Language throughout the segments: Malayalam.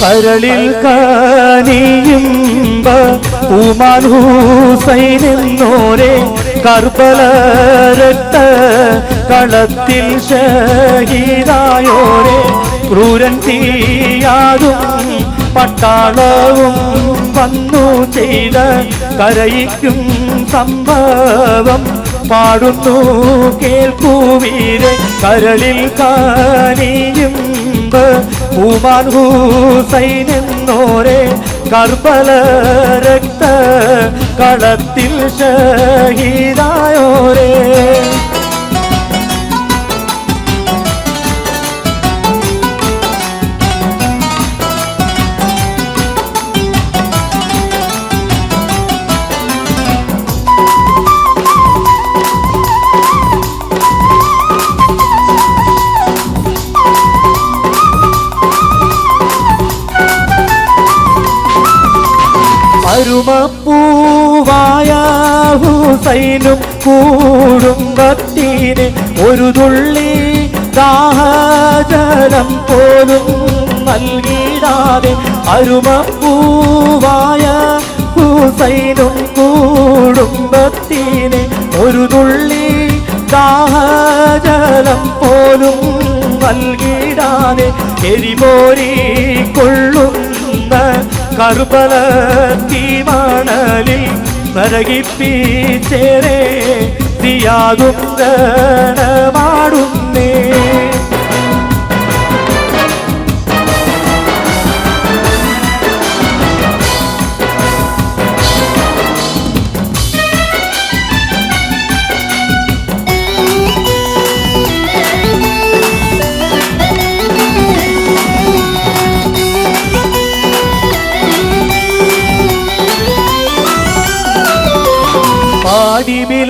കരളിൽ കാനിയുമ്പ ഉമാൻ രക്ത കളത്തിൽ ഷഹീദായോരെ ക്രൂരൻ തീയാതും പട്ടാളവും വന്നു ചെയ്ത കരയിക്കും സംഭവം പാടുന്നു കേൾക്കൂവീരെ കരളിൽ കാനിയും ഉമാൻ ഹൂസൈൻ എന്നോരെ കർബല രക്ത കളത്തിൽ ഷഹീദായോരേ അരുമപ്പൂവായ ഹുസൈനും കൂടുംബത്തിന് ഒരു തുള്ളി ദാഹജലം പോലും നൽകിടാതെ അരുമപ്പൂവായ ഹുസൈനും കൂടുംബത്തിന് ഒരു തുള്ളി ദാഹജലം പോലും നൽകിടാതെ എരിപോരി കൊള്ളുന്ന കറുബല തീമണലിൽ തിയാകുന്ന തിയാകും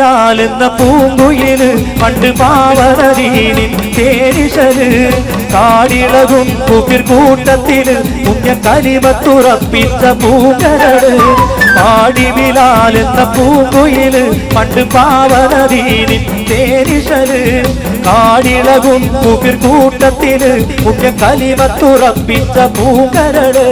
എന്ന പൂങ്കുയിൽ പണ്ട് പാവറീനിൽ തേരിശൽ കാടിളകും പുതിർ കൂട്ടത്തിൽ മുഞ്ഞ കലിമത്തുറപ്പിച്ച പൂങ്കരട് പാടിബിലാൽ എന്ന പൂങ്കുയിൽ പണ്ട് പാവറീനിൽ തേരിശൽ കാടിളകും പുതിർ കൂട്ടത്തിൽ മുഞ്ഞ കലിമത്തുറപ്പിച്ച പൂങ്കരട്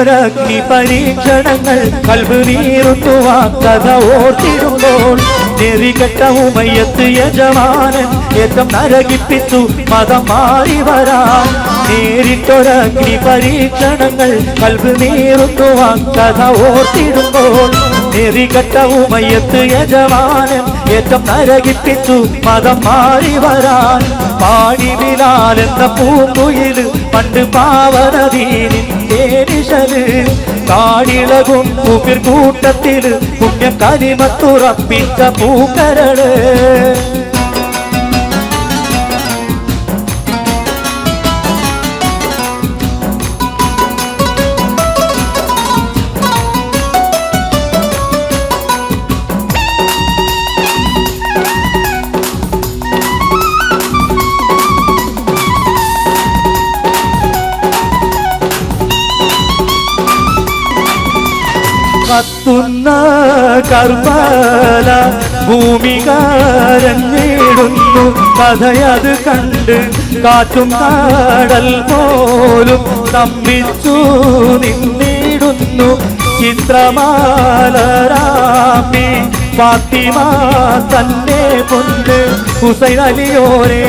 നേരിട്ടൊരഗ്നി പരീക്ഷണങ്ങൾ കൽബ് നീറുത്തുവാ കഥ ഓർത്തിടുമ്പോൾ നെറികെട്ട ഉമയത്ത് യജമാനൻ ഏറ്റം നരകിപ്പിച്ചു മതം മാറി വരാം നേരിട്ടൊരഗ്നി പരീക്ഷണങ്ങൾ കൽബ് നീറുത്തുവാ കഥ ഓർത്തിടുമ്പോൾ നെറികെട്ട ഉമയത്ത് യജമാനൻ ഏറ്റം നരകിപ്പിച്ചു മതം മാറി വരാൻ. പാടി ബിലാൽ എന്ന പൂങ്കുയിൽ പണ്ട് പാവനദീനിൻ തേനിശൽ. കാടിളകും കുപിർ കൂട്ടത്തിൽ പുണ്യം കരിമത്തുറപ്പിച്ച പൂക്കരട് കത്തുന്ന കർമ്മല ഭൂമികാരൻ നേടുന്നു. കഥയത് കണ്ട് കാറ്റും കാടൽ പോലും തമ്മിച്ചു നിന്നിടുന്നു. ചിത്രമാലരാമി ഫാത്തിമ തന്നെ പൊന്ന് ഹുസൈൻ അലിയോരെ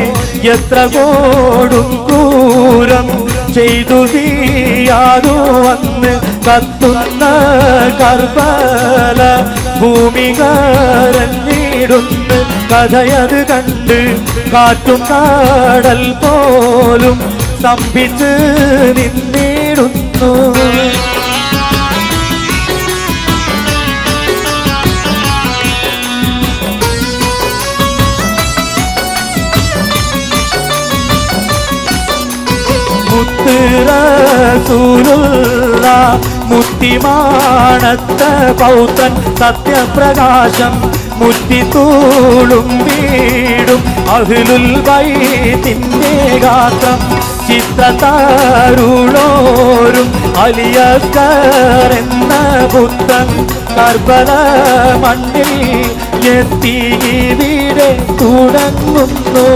എത്ര കോടും ക്രൂരം ചെയ്തു തീയാതു വന്ന് കത്തുന്ന കർബല ഭൂമി കരഞ്ഞിടുന്ന് കഥയത് കണ്ട് കാറ്റും നാടൽ പോലും സ്തംഭിച്ച് നിന്നിടുന്നു. മുത്ത് റസൂലുള്ള മുത്തിമാണത്ത പൗത്രൻ സത്യപ്രകാശം മുറ്റിത്തൂളും വീടും അഹിലുൽ വൈത്തിന്റെ ഗാത്രം. ചിത്രതാരുളോരും അലിയക്കർ എന്ന പുത്തൻ കർബല മണ്ണിൽ എത്തി ഇവിടെ തുടങ്ങുന്നു.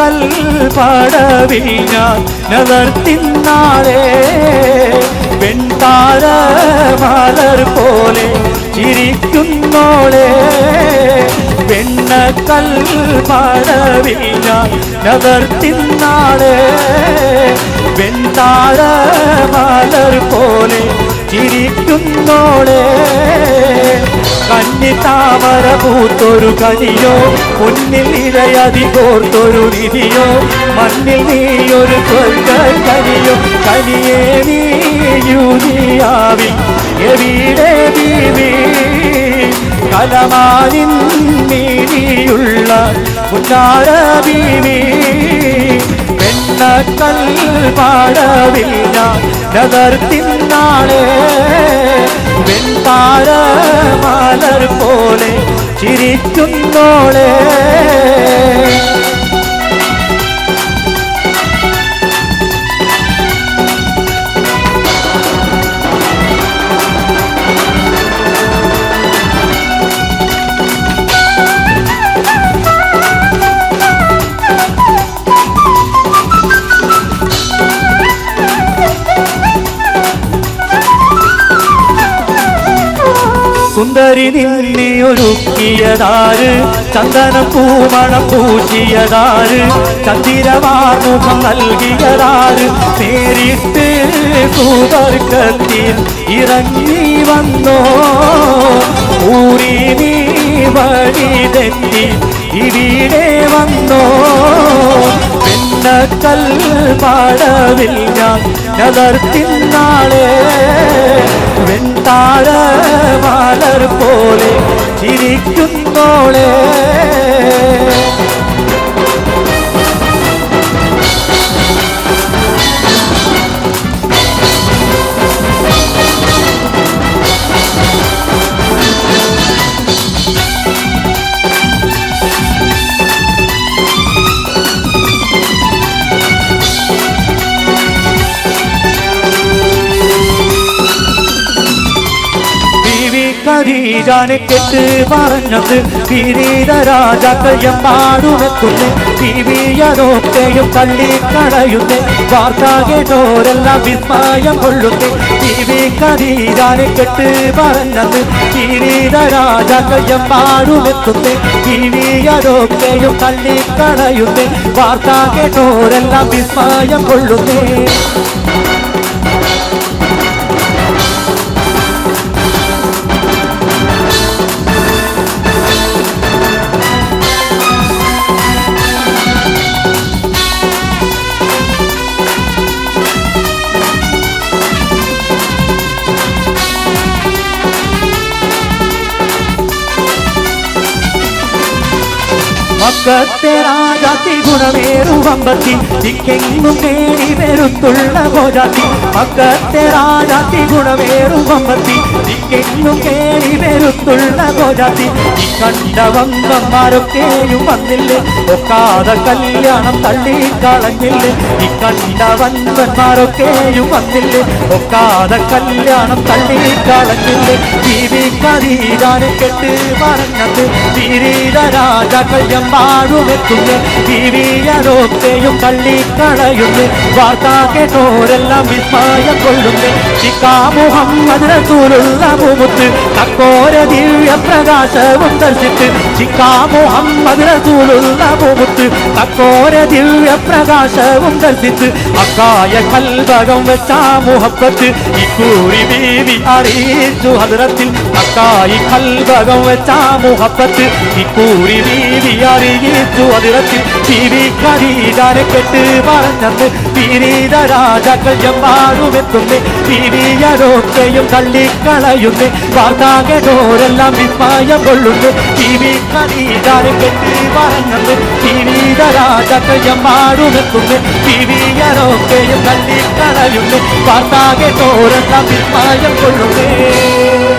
വെണ്ണക്കൽ പടവിൽ ഞാൻ മലർ പോലെ ചിരിക്കുന്നോളെ. വെണ്ണക്കൽ കൽ ഞാൻ നവർത്തിന്നാളെ മാലർ പോലെ ചിരിക്കുന്നോളെ. കന്നി താമര പൂത്തൊരു കനിയോ മുന്നിൽ ഇരയതി കോർത്തൊരു നിധിയോ മണ്ണിൽ നീയൊരു സ്വർഗ കനിയോ കനിയേ നീ നീയുനിയാവിൽ എവിടെ ബീവി കലമാനിൻ നീതിയുള്ള പുന്നാര ബീവി പാടവില്ല നഗർത്തിന്നാളെ വെൺതാര മലർ പോലെ ചിരിക്കുന്നോളെ സുന്ദരി നിന്നെ ഒരുക്കിയതാര്? ചന്ദന പൂമണം പൂശിയതാര്? ചന്ദിരവാമുഖം നൽകിയതാര്? നേരിട്ട് ഇറങ്ങി വന്നോ? ഊരി നീ വഴി തെറ്റി ഇവിടെ വന്നോ? പിന്നക്കൽ പാടവിൽ ഞാൻ നഗർത്തിന്നാളെ വെൺതാര മാലർ പോലെ ചിരിക്കുന്നോളെ. ഖദീജാനെ കെട്ട് പറഞ്ഞത് കിരീട രാജാക്കയം പാടുമെത്തുന്നു ബീവിയതൊക്കെയും തള്ളിക്കളയുന്നു വാർത്ത കേട്ടോരെല്ലാം വിസ്മയം കൊള്ളുന്നു. ബീവി ഖദീജാനെ കെട്ട് പറഞ്ഞത് കിരീട രാജാക്കയം പാടുമെത്തുന്നു ബീവിയതൊക്കെയും തള്ളിക്കളയുന്നു വാർത്ത കേട്ടോരെല്ലാം വിസ്മയം കൊള്ളുന്നു. മക്കത്തെ രാജാത്തി ഗുണമേറുവമ്പത്തി ദിക്കെങ്ങും നേടി വരുത്തുള്ള ഗോജാത്തി അക്കത്തെ രാജാത്തി ഗുണമേറുവമ്പത്തി ദിക്കെങ്ങും നേടി വരുത്തുള്ള ഗോജാത്തി കണ്ട വങ്കന്മാരൊക്കെയും വന്നില്ലേ? ഒക്കാതെ കല്യാണം തള്ളിക്കളഞ്ഞില്ലേ ഈ കണ്ട വങ്കന്മാരൊക്കെയും വന്നില്ലേ? ഒക്കാതെ കല്യാണം തള്ളിക്കളഞ്ഞില്ലേ കളഞ്ഞില്ലേ? കരീരാനെ കെട്ട് പറഞ്ഞത് കിരീട രാജാക്കൾ എമ്പാടുമെത്തുന്നു ബീവിയതൊക്കെയും തള്ളിക്കളയുന്നു വാർത്ത കേട്ടോരെല്ലാം വിസ്മയം കൊള്ളുന്നു. ശിക്കാ മുഹമ്മദ് റസൂലുള്ള മുമുത്ത് തക്കോര ദിവ്യ പ്രകാശവും ദർശിച്ച് ശിക്കാ മുഹമ്മദ് റസൂലുള്ള മുമുത്ത് തക്കോര ദിവ്യ പ്രകാശവും ദർശിച്ച് അക്കായ കൽഭകം വെച്ച മുഹബത്ത്. ഇക്കൂറി ബീവി അറിയിച്ചു ഹദ്രത്തിൽ. അക്കായി കൽഭകം വെച്ച മുഹബത്ത്. ഇക്കൂറി ബീവി അറിയിച്ചു അതിരത്തിൽ തിരി കരീതാരെ കെട്ട് പറഞ്ഞന്ന് തിരീത രാജാക്കൾ എമ്പാടുമെത്തുന്നു വിനിയരൊക്കെയും തള്ളിക്കളയുന്നു. വാർത്താകോരെല്ലാം വിസ്മയം കൊള്ളുന്നു. തിരി കരീതാരെ കെട്ട് പറഞ്ഞന്ന് തിരീത രാജാക്കൾ എമ്പാടുമെത്തുന്നു വിനിയരൊക്കെയും തള്ളിക്കളയുന്നു. വാർത്താകോരെല്ലാം വിസ്മയം കൊള്ളുന്നു.